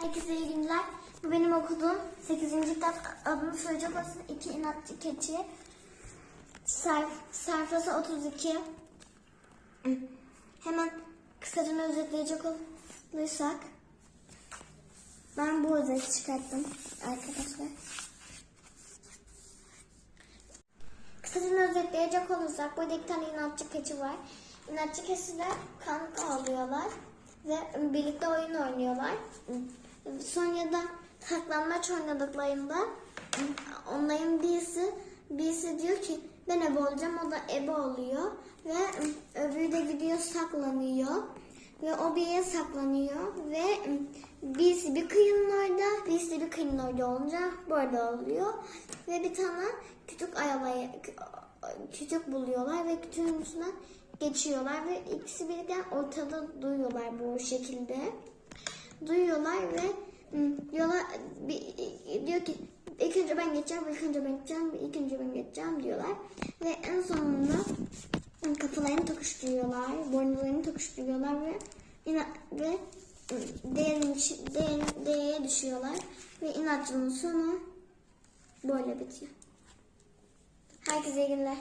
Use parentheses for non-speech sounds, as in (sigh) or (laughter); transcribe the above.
Herkese iyi günler. Bu benim okuduğum 8. kitap adını söyleyecek olsun. İki inatçı keçi. Sayf, sayfası 32. (clears throat) Hemen kısaca özetleyecek olursak. Ben bu özeti çıkarttım arkadaşlar. Kısaca özetleyecek olursak burada iki tane inatçı keçi var. İnatçı keçiler kanka alıyorlar ve birlikte oyun oynuyorlar. Sonra da saklanmaç oynadıklarında onların birisi birisi diyor ki ben ebe olacağım. O da ebe oluyor ve öbürü de gidiyor saklanıyor ve o bir yere saklanıyor ve birisi bir kıyının orada birisi bir kıyının orada olunca burada oluyor ve bir tane küçük ayalaya küçük buluyorlar ve küçüğün üstünden geçiyorlar ve ikisi birden ortada duyuyorlar bu şekilde. Duyuyorlar ve ım, yola bir, diyor ki ilk önce ben geçeceğim, ilk önce ben geçeceğim, ilk önce ben geçeceğim diyorlar. Ve en sonunda kafalarını tokuşturuyorlar, boynuzlarını tokuşturuyorlar ve ina, ve değerin, değer, değere düşüyorlar. Ve inatçının sonu böyle bitiyor. Herkese iyi günler.